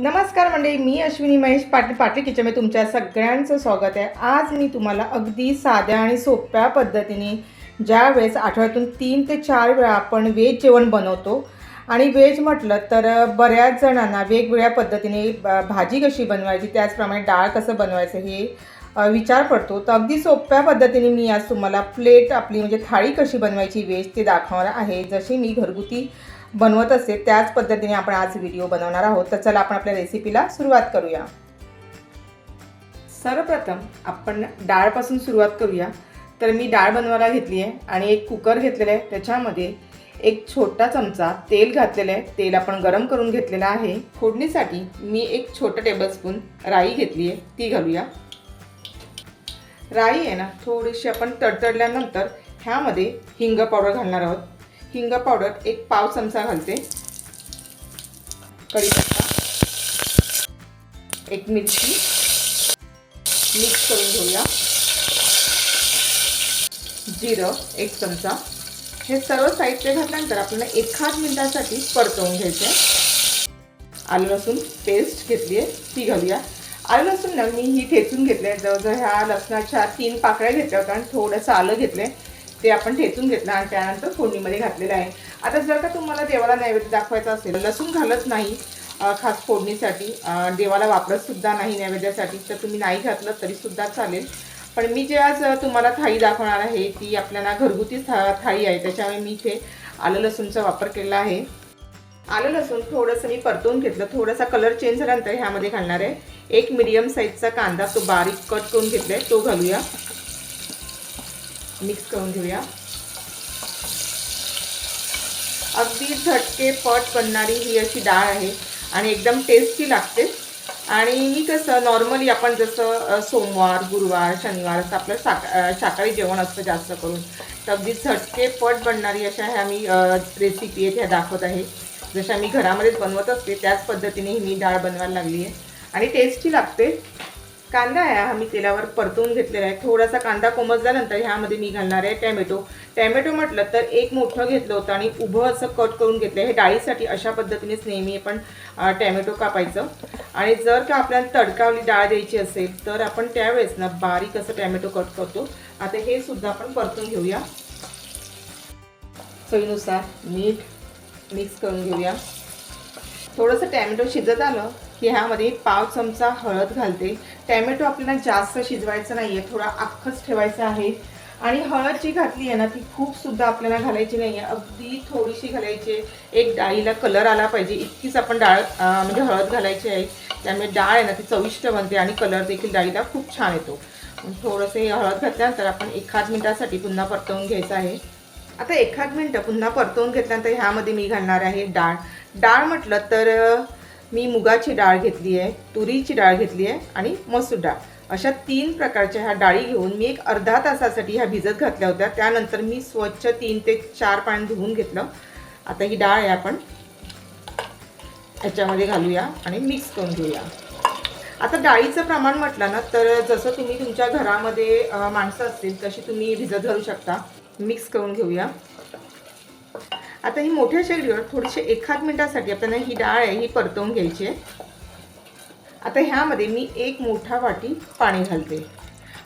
नमस्कार मंडळी मी अश्विनी महेश पाटील पाटील किचनमध्ये तुमच्या सगळ्यांचं स्वागत आहे. आज मी तुम्हाला अगदी साध्या आणि सोप्या पद्धतीने ज्या वेळेस आठवड्यातून तीन ते चार वेळा आपण व्हेज जेवण बनवतो आणि व्हेज म्हटलं तर बऱ्याच जणांना वेगवेगळ्या पद्धतीने भाजी कशी बनवायची त्याचप्रमाणे डाळ कसं बनवायचं हे विचार पडतो तर अगदी सोप्या पद्धतीने मी आज तुम्हाला प्लेट आपली म्हणजे थाळी कशी बनवायची व्हेज ते दाखवणार आहे. जशी मी घरगुती बनवत असते त्याच पद्धतीने आपण आज व्हिडिओ बनवणार आहोत. तर चला आपण आपल्या रेसिपीला सुरुवात करूया. सर्वप्रथम आपण डाळपासून सुरुवात करूया. तर मी डाळ बनवायला घेतली आहे आणि एक कुकर घेतलेला आहे. त्याच्यामध्ये एक छोटा चमचा तेल घातलेलं आहे. तेल आपण गरम करून घेतलेलं आहे. फोडणीसाठी मी एक छोटं टेबलस्पून राई घेतली आहे. ती घालूया. राई आहे ना थोडीशी आपण तडतडल्यानंतर ह्यामध्ये हिंग पावडर घालणार आहोत. हिंग पावडर एक पाव चमचा घालते. कढीपत्ता. एक मिरची. मिक्स करून घेऊया. जिरं एक चमचा. हे सर्व साहित्य घातल्यानंतर आपल्याला एखाद मिनिटासाठी परतवून घ्यायचं आहे आलं लसूण पेस्ट घेतली आहे ती घालूया. आलं लसूण ना मी ही ठेचून घेतले आहे जवळजवळ ह्या लसणाच्या तीन पाकळ्या घेतल्या होत्या आणि थोडंसं आलं घेतलं आहे ते आपण ठेचून घेतलं आणि त्यानंतर फोडणीमध्ये घातलेलं आहे. आता जर का तुम्हाला देवाला नैवेद्य दाखवायचा असेल लसूण घालत नाही खास फोडणीसाठी देवाला वापरतसुद्धा नाही नैवेद्यासाठी तर तुम्ही नाही घातलं तरीसुद्धा चालेल. पण मी जे आज तुम्हाला थाळी दाखवणार आहे ती आपल्याला घरगुती था थाळी आहे. त्याच्यामुळे मी इथे आलं लसूणचा वापर केला आहे. आलं लसूण थोडंसं मी परतून घेतलं. थोडासा कलर चेंज झाल्यानंतर ह्यामध्ये घालणार आहे. एक मिडियम साईजचा कांदा तो बारीक कट करून घेतला आहे तो घालूया. मिक्स करून घेऊया. अगदी झटके पट बनणारी ही अशी डाळ आहे आणि एकदम टेस्टी लागते. आणि मी कसं नॉर्मली आपण जसं सोमवार गुरुवार शनिवार असं आपलं साका शाकाहारी जेवण असतं जास्त करून तर अगदी झटके पट बनणारी अशा ह्या मी रेसिपी आहेत ह्या दाखवत आहे. जशा मी घरामध्येच बनवत असते त्याच पद्धतीने ही मी डाळ बनवायला लागली आहे आणि टेस्टी लागते. कांदा आहे हा मी तेलावर परतवून घेतलेला आहे. थोडासा कांदा कोमजल्यानंतर ह्यामध्ये मी घालणार आहे टॅमॅटो. टॅमॅटो म्हटलं तर एक मोठं घेतलं होतं आणि उभं असं कट करून घेतलं हे डाळीसाठी अशा पद्धतीनेच नेहमी आपण टॅमॅटो कापायचं. आणि जर का आपल्याला तडकावली डाळ द्यायची असेल तर आपण त्यावेळेस ना बारीक असं टॅमॅटो कट करतो. आता हे सुद्धा आपण परतून घेऊया. सोयीनुसार मीठ मिक्स करून घेऊया. थोडंसं टॅमॅटो शिजत आलं की ह्यामध्ये पाव चमचा हळद घालते. टॅमॅटो आपल्याला जास्त शिजवायचं नाही आहे थोडा अख्खच ठेवायचा आहे. आणि हळद जी घातली आहे ना ती खूप सुद्धा आपल्याला घालायची नाही आहे अगदी थोडीशी घालायची. आहे. एक डाळीला कलर आला पाहिजे. इतकीच आपण डाळ म्हणजे हळद घालायची आहे. त्यामुळे डाळ आहे ना ती चविष्ट बनते आणि कलर देखील डाळीला खूप छान येतो. थोडंसं हे हळद घातल्यानंतर आपण एखाद मिनिटासाठी पुन्हा परतवून घ्यायचं आहे. आता एखाद मिनटं पुन्हा परतवून घेतल्यानंतर ह्यामध्ये मी घालणार आहे डाळ. डाळ म्हटलं तर मी मुगाची डाळ घेतली आहे तुरीची डाळ घेतली आहे आणि मसूर डाळ. अशा तीन प्रकारच्या ह्या डाळी घेऊन मी एक अर्धा तासासाठी ह्या भिजत घातल्या होत्या. त्यानंतर मी स्वच्छ तीन ते चार पाणी धुवून घेतलं. आता ही डाळ आहे आपण ह्याच्यामध्ये घालूया आणि मिक्स करून घेऊया. आता डाळीचं प्रमाण म्हटलं ना तर जसं तुम्ही तुमच्या घरामध्ये माणसं असतील तशी तुम्ही भिजत घालू शकता. मिक्स करून घेऊया. आता ही मोठ्या शेगडीवर थोडीशी एखाद मिनिटासाठी आपल्याला ही डाळ आहे ही परतवून घ्यायची आहे. आता ह्यामध्ये मी एक मोठा वाटी पाणी घालते.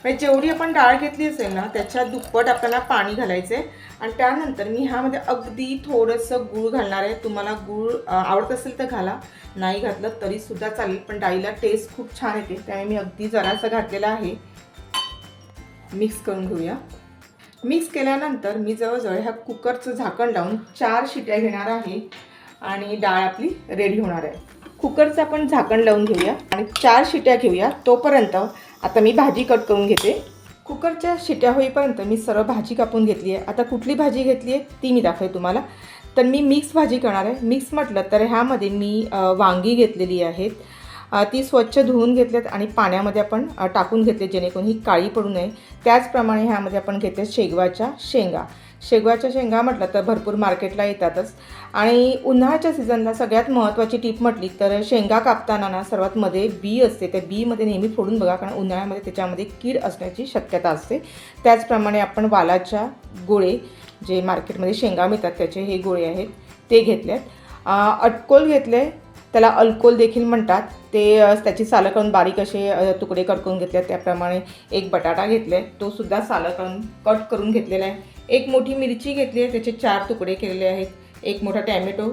म्हणजे जेवढी आपण डाळ घेतली असेल ना त्याच्या दुप्पट आपल्याला पाणी घालायचं आहे आणि त्यानंतर मी ह्यामध्ये अगदी थोडंसं गूळ घालणार आहे. तुम्हाला गूळ आवडत असेल तर घाला. नाही घातलं तरीसुद्धा चालेल पण डाळीला टेस्ट खूप छान येते. त्यामुळे मी अगदी जरासं घातलेलं आहे. मिक्स करून घेऊया. मिक्स केल्यानंतर मी जवळजवळ ह्या कुकरचं झाकण लावून चार शिट्या घेणार आहे आणि डाळ आपली रेडी होणार आहे. कुकरचं आपण झाकण लावून घेऊया आणि चार शिट्या घेऊया. तोपर्यंत आता मी भाजी कट करून घेते. कुकरच्या शिट्या होईपर्यंत मी सर्व भाजी कापून घेतली आहे. आता कुठली भाजी घेतली आहे ती मी दाखवते तुम्हाला. तर मी मिक्स भाजी करणार आहे. मिक्स म्हटलं तर ह्यामध्ये मी वांगी घेतलेली आहेत ती स्वच्छ धुवून घेतल्यात आणि पाण्यामध्ये आपण टाकून घेतले जेणेकरून ही काळी पडू नये. त्याचप्रमाणे ह्यामध्ये आपण घेतले शेगवाच्या शेंगा. शेगवाच्या शेंगा म्हटलं तर भरपूर मार्केटला येतातच. आणि उन्हाळ्याच्या सीझनला सगळ्यात महत्त्वाची टीप म्हटली तर शेंगा कापताना ना सर्वात मध्ये बी असते. त्या बीमध्ये नेहमी फोडून बघा कारण उन्हाळ्यामध्ये त्याच्यामध्ये कीड असण्याची शक्यता असते. त्याचप्रमाणे आपण वालाच्या गोळे जे मार्केटमध्ये शेंगा मिळतात त्याचे हे गोळे आहेत ते घेतल्यात अ, अटकोल घेतले त्याला अल्कोल देखील म्हणतात. ते त्याची सालं करून बारीक असे तुकडे कट करून घेतले. आहेत. त्याप्रमाणे एक बटाटा घेतला. तो सुद्धा सालं करून कट करून घेतलेला आहे. एक मोठी मिरची घेतली आहे. त्याचे चार तुकडे केलेले आहेत. एक मोठा टॅमॅटो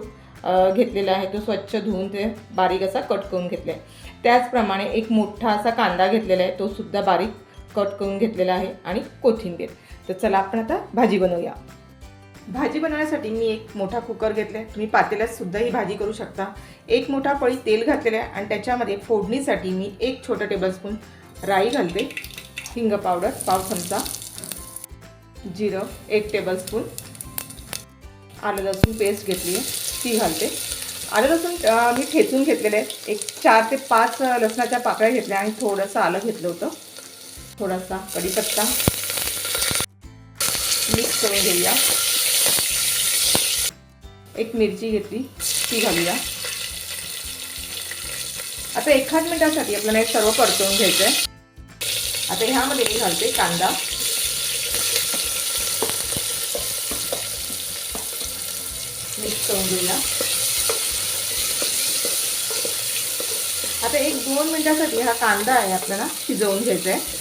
घेतलेला आहे. तो स्वच्छ धुवून ते बारीक असा कट करून घेतला आहे त्याचप्रमाणे एक मोठा असा कांदा घेतलेला आहे. तो सुद्धा बारीक कट करून घेतलेला आहे. आणि कोथिंबीर. तर चला आपण आता भाजी बनवूया. भाजी बनवण्यासाठी मी एक मोठा कुकर घेतला आहे तुम्ही पातेल्यात सुद्धा ही भाजी करू शकता. एक मोठा पळी तेल घातलेलं आहे आणि त्याच्यामध्ये फोडणीसाठी मी एक छोटं टेबलस्पून राई घालते. हिंग पावडर पाव चमचा जिरं एक टेबलस्पून आलं लसूण पेस्ट घेतली आहे ती घालते. आलं लसूण मी ठेचून घेतलेले आहे. एक चार ते पाच लसणाच्या पाकळ्या घेतल्या आणि थोडंसं आलं घेतलं होतं. थोडासा कढीपत्ता. मिक्स करून घेऊया. एक मिरची घेतली ती घालूया. आता एखाद मिनिटासाठी आपल्याला हे सर्व परतवून घ्यायचं आहे आता ह्यामध्ये मी घालते कांदा. मिक्स करून घेऊया. आता एक दोन मिनिटासाठी हा कांदा आहे आपल्याला शिजवून घ्यायचा आहे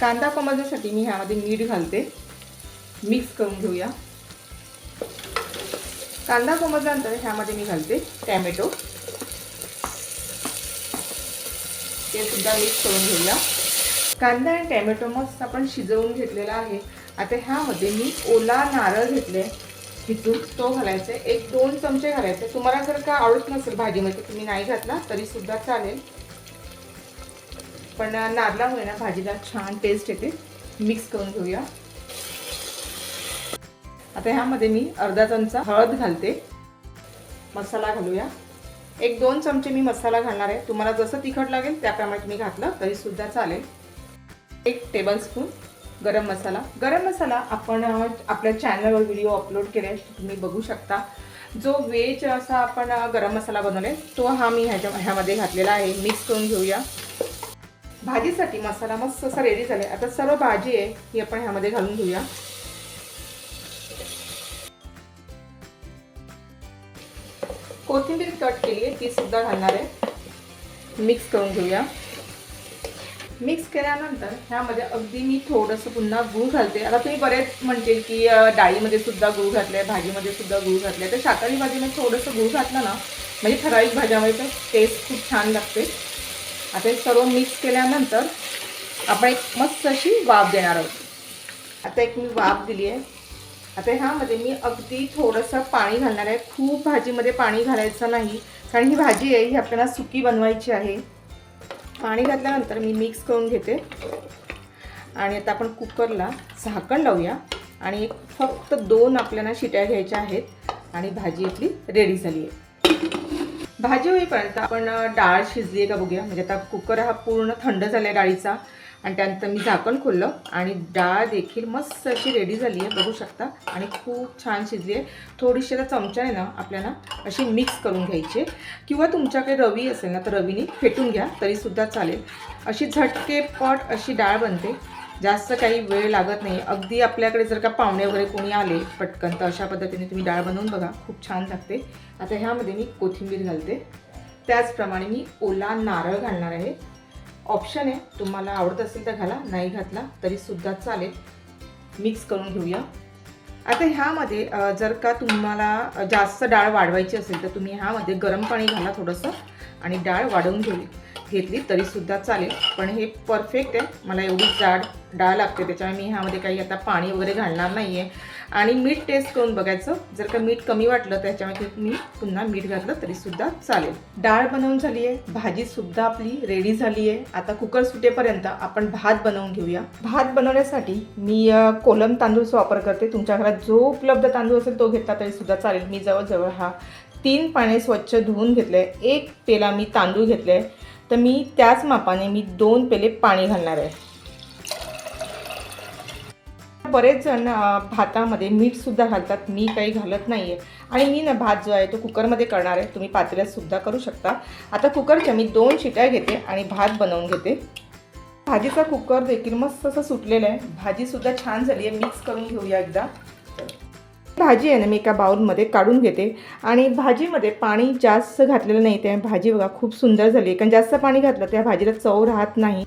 कांदा कोमजण्यासाठी मी ह्यामध्ये मीठ घालते. मिक्स करून घेऊया. कांदा कोमजल्यानंतर ह्यामध्ये मी घालते टॅमॅटो. ते सुद्धा मिक्स करून घेऊया. कांदा आणि टॅमॅटो मस्त आपण शिजवून घेतलेला आहे. आता ह्यामध्ये मी ओला नारळ घेतले किचून तो घालायचा आहे. एक दोन चमचे घालायचे. तुम्हाला जर का आवडत नसेल भाजीमध्ये तुम्ही नाही घातला तरी सुद्धा चालेल. पण नारळामुळे ना भाजीला छान टेस्ट येते. मिक्स करून घेऊया. आता ह्यामध्ये मी अर्धा चमचा हळद घालते. मसाला घालूया. एक दोन चमचे मी मसाला घालणार आहे. तुम्हाला जसं तिखट लागेल त्याप्रमाणे तुम्ही घातलं तरीसुद्धा चालेल. एक टेबलस्पून गरम मसाला. गरम मसाला आपण आपल्या चॅनलवर व्हिडिओ अपलोड केले तुम्ही बघू शकता. जो वेज असा आपण गरम मसाला बनवले तो हा मी ह्याच्या ह्यामध्ये घातलेला आहे. मिक्स करून घेऊया. भाजीसाठी मसाला मस्त असा रेडी झाला आता सर्व भाजी आहे ही आपण ह्यामध्ये घालून घेऊया. कोथिंबीर कट केली आहे ती सुद्धा घालणार आहे. मिक्स करून घेऊया. मिक्स केल्यानंतर ह्यामध्ये अगदी मी थोडंसं पुन्हा गूळ घालते. आता तुम्ही बरेच म्हणतील की डाळीमध्ये सुद्धा गूळ घातलं आहे भाजीमध्ये सुद्धा गूळ घातलं आहे तर शाकाहारी भाजीमध्ये थोडंसं गूळ घातलं ना म्हणजे ठराविक भाज्यामध्ये तर टेस्ट खूप छान लागते. आता हे सर्व मिक्स केल्यानंतर आपण एक मस्त अशी वाफ देणार आहोत. आता एक मी वाफ दिली आहे आता ह्यामध्ये मी अगदी थोडंसं पाणी घालणार आहे. खूप भाजीमध्ये पाणी घालायचं नाही. कारण ही भाजी आहे ही आपल्याला सुकी बनवायची आहे. पाणी घातल्यानंतर मी मिक्स करून घेते. आणि आता आपण कुकरला झाकण लावूया. आणि एक फक्त दोन आपल्याला शिट्या घ्यायच्या आहेत. आणि भाजी आपली रेडी झाली आहे. भाजी होईपर्यंत आपण डाळ शिजली आहे का बघूया. म्हणजे आता कुकर हा पूर्ण थंड झाला आहे डाळीचा. आणि त्यानंतर मी झाकण खोललं आणि डाळ देखील मस्त अशी रेडी झाली आहे बघू शकता. आणि खूप छान शिजली आहे. थोडीशी त्या चमच्याने ना आपल्याला अशी मिक्स करून घ्यायची आहे. किंवा तुमच्याकडे रवी असेल ना तर रवीने फेटून घ्या तरीसुद्धा चालेल. अशी झटकेपट अशी डाळ बनते. जास्त काही वेळ लागत नाही. अगदी आपल्याकडे जर का पाहुणे वगैरे कोणी आले पटकन तर अशा पद्धतीने तुम्ही डाळ बनवून बघा. खूप छान लागते. आता ह्यामध्ये मी कोथिंबीर घालते. त्याचप्रमाणे मी ओला नारळ घालणार आहे. ऑप्शन आहे. तुम्हाला आवडत असेल तर घाला नाही घातला तरीसुद्धा चालेल. मिक्स करून घेऊया. आता ह्यामध्ये जर का तुम्हाला जास्त डाळ वाढवायची असेल तर तुम्ही ह्यामध्ये गरम पाणी घाला थोडंसं आणि डाळ वाढवून घेऊ. घेतली तरीसुद्धा चालेल. पण हे परफेक्ट आहे. मला एवढी जाड डाळ लागते त्याच्यामुळे मी ह्यामध्ये काही आता पाणी वगैरे घालणार नाही आहे आणि मीठ टेस्ट करून बघायचं. जर का मीठ कमी वाटलं त्याच्यामध्ये मी पुन्हा मीठ घातलं तरीसुद्धा चालेल. डाळ बनवून झाली आहे भाजीसुद्धा आपली रेडी झाली आहे आता कुकर सुटेपर्यंत आपण भात बनवून घेऊया. भात बनवण्यासाठी मी कोलम तांदूळचा वापर करते. तुमच्या घरात जो उपलब्ध तांदूळ असेल तो घेतला तरीसुद्धा चालेल. मी जवळजवळ हा तीन पाने स्वच्छ धुवून घेतले एक पेला मी तांदूळ घेतले तर मी त्याच मापाने मी दोन पेले पाणी घालणार आहे. बरेच जण भातामध्ये मीठसुद्धा घालतात. मी काही घालत नाही आहे आणि मी ना भात जो आहे तो कुकरमध्ये करणार आहे. तुम्ही पातेल्यातसुद्धा करू शकता. आता कुकरच्या मी दोन शिट्या घेते आणि भात बनवून घेते. भाजीचा कुकर देखील मस्त असं सुटलेलं आहे. भाजीसुद्धा छान झाली आहे. मिक्स करून घेऊया एकदा. भाजी आहे ना मी एका बाउलमध्ये काढून घेते. आणि भाजीमध्ये पाणी जास्त घातलेलं नाही त्या भाजी बघा खूप सुंदर झाली आहे. कारण जास्त पाणी घातलं त्या भाजीला चव राहत नाही.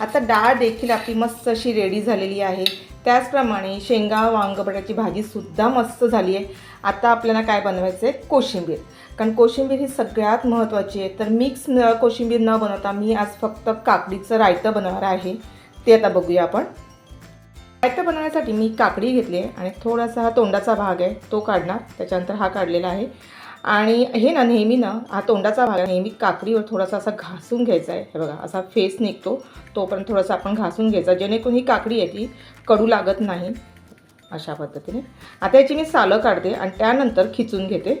आता डाळ देखील आपली मस्त अशी रेडी झालेली आहे. त्याचप्रमाणे शेंगा वांगबटाची भाजीसुद्धा मस्त झाली आहे. आता आपल्याला काय बनवायचं आहे कोशिंबीर. कारण कोशिंबीर ही सगळ्यात महत्त्वाची आहे. तर मिक्स न कोशिंबीर न बनवता मी आज फक्त काकडीचं रायतं बनवणार आहे. ते आता बघूया आपण. रायतं बनवण्यासाठी मी काकडी घेतली आहे आणि थोडासा हा तोंडाचा भाग आहे. तो काढणार. त्याच्यानंतर हा काढलेला आहे. आणि हे ना नेहमी ना हा तोंडाचा भाग आहे. नेहमी काकडीवर थोडासा असा घासून घ्यायचा आहे. हे बघा असा फेस निघतो. तोपर्यंत थोडासा आपण घासून घ्यायचा जेणेकरून ही काकडी आहे ती कडू लागत नाही. अशा पद्धतीने. आता याची मी सालं काढते आणि त्यानंतर खिचून घेते.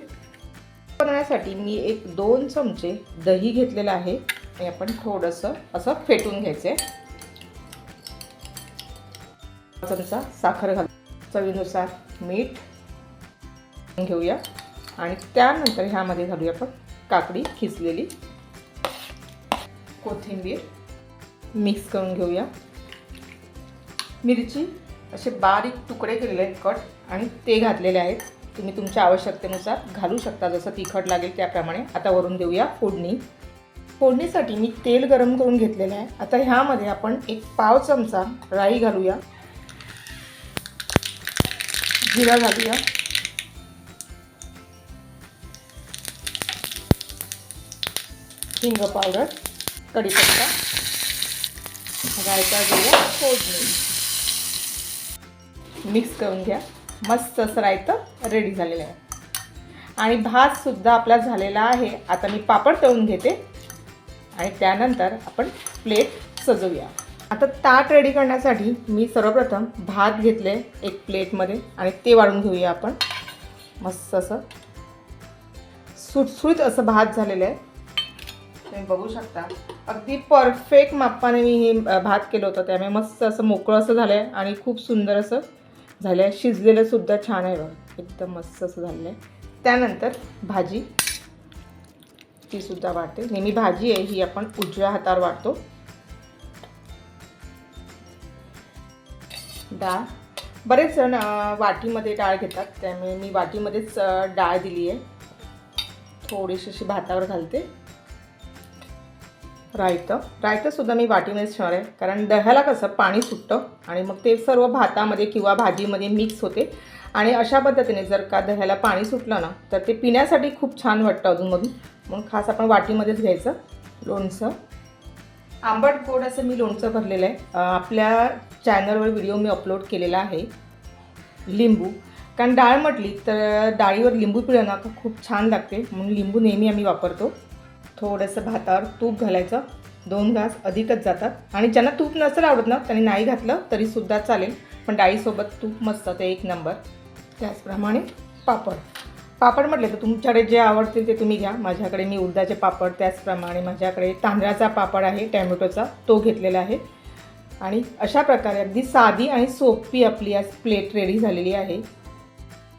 बनवण्यासाठी मी एक दोन चमचे दही घेतलेलं आहे. आणि आपण थोडंसं असं फेटून घ्यायचं आहे चमचा साखर घाल चवीनुसार मीठ घेऊया. आणि त्यानंतर ह्यामध्ये घालूया आपण काकडी खिचलेली कोथिंबीर मिक्स करून घेऊया. मिरची असे बारीक तुकडे केलेले आहेत कट आणि ते घातलेले आहेत. तुम्ही तुमच्या आवश्यकतेनुसार घालू शकता. जसं तिखट लागेल त्याप्रमाणे. आता वरून देऊया फोडणी. फोडणीसाठी मी तेल गरम करून घेतलेलं आहे. आता ह्यामध्ये आपण एक पाव चमचा राई घालूया. जिरा घालूया. हिंग पावडर कढीपत्ता रायता घेऊया फोडणी. मिक्स करून घ्या. मस्त असं रायतं रेडी झालेलं आहे. आणि भातसुद्धा आपला झालेला आहे. आता मी पापड तळून घेते. आणि त्यानंतर आपण प्लेट सजवूया. आता ताट रेडी करण्यासाठी मी सर्वप्रथम भात घेतले एक प्लेटमध्ये आणि ते वाढून घेऊया आपण. मस्त असं सुटसुळीत असं भात झालेलं आहे. तुम्ही बघू शकता. अगदी परफेक्ट मापाने मी हे भात केलं होतं त्यामुळे मस्त असं मोकळं असं झालं आहे आणि खूप सुंदर असं झालं आहे शिजलेलंसुद्धा छान आहे बघा. एकदम मस्त असं झालेलं आहे त्यानंतर भाजी. तीसुद्धा वाटते नेहमी भाजी आहे ही आपण उजव्या हातावर वाटतो डाळ. बरेच जण वाटीमध्ये डाळ घेतात. त्यामुळे मी वाटीमध्येच डाळ दिली आहे थोडीशी अशी भातावर घालते. रायतं. रायतंसुद्धा मी वाटीमध्येच ठेवणार आहे. कारण दह्याला कसं पाणी सुटतं आणि मग ते सर्व भातामध्ये किंवा भाजीमध्ये मिक्स होते. आणि अशा पद्धतीने जर का दह्याला पाणी सुटलं ना तर ते पिण्यासाठी खूप छान वाटतं अजूनमधून म्हणून खास आपण वाटीमध्येच घ्यायचं. लोणचं. आंबट गोड असं मी लोणचं भरलेलं आहे. आपल्या चॅनलवर व्हिडिओ मी अपलोड केलेला आहे. लिंबू. कारण डाळ म्हटली तर डाळीवर लिंबू पिळणं ना खूप छान लागते. म्हणून लिंबू नेहमी आम्ही वापरतो. थोडंसं भातावर तूप घालायचं. दोन घास अधिकच जातात. आणि ज्यांना तूप नसेल आवडत ना त्यांनी नाही घातलं तरीसुद्धा चालेल. पण डाळीसोबत तूप मस्त ते एक नंबर. त्याचप्रमाणे पापड. पापड म्हटले तर तुमच्याकडे जे आवडतील ते तुम्ही घ्या. माझ्याकडे मी उडदाचे पापड त्याचप्रमाणे माझ्याकडे तांदळाचा पापड आहे टॅमॅटोचा तो घेतलेला आहे. आणि अशा प्रकारे अगदी साधी आणि सोपी आपली आज प्लेट रेडी झालेली आहे.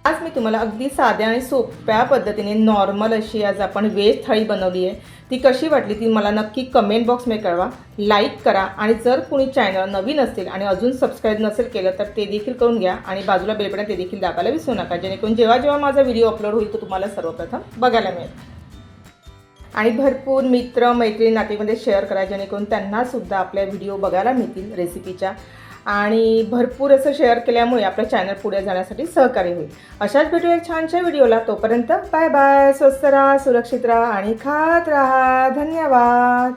आज मी तुम्हाला अगदी साध्या आणि सोप्या पद्धतीने नॉर्मल अशी आज आपण वेज थाळी बनवली आहे. ती कशी वाटली ती मला नक्की कमेंट बॉक्समध्ये कळवा. लाईक करा आणि जर कुणी चॅनल नवीन असतील आणि अजून सबस्क्राईब नसेल केलं तर ते देखील करून घ्या आणि बाजूला बेलबटन ते देखील दाबायला विसरू नका. जेणेकरून जेव्हा जेव्हा माझा व्हिडिओ अपलोड होईल तो तुम्हाला सर्वप्रथम बघायला मिळेल. आणि भरपूर मित्र मैत्रिणी नातेमध्ये शेअर करा जेणेकरून त्यांनासुद्धा आपल्या व्हिडिओ बघायला मिळतील रेसिपीच्या आणि भरपूर असं शेअर केल्यामुळे आपलं चॅनल पुढे जाण्यासाठी सहकार्य होईल. अशाच भेटूया एक छानशा व्हिडिओला तोपर्यंत बाय बाय स्वस्त राहा सुरक्षित राहा आणि खात राहा. धन्यवाद.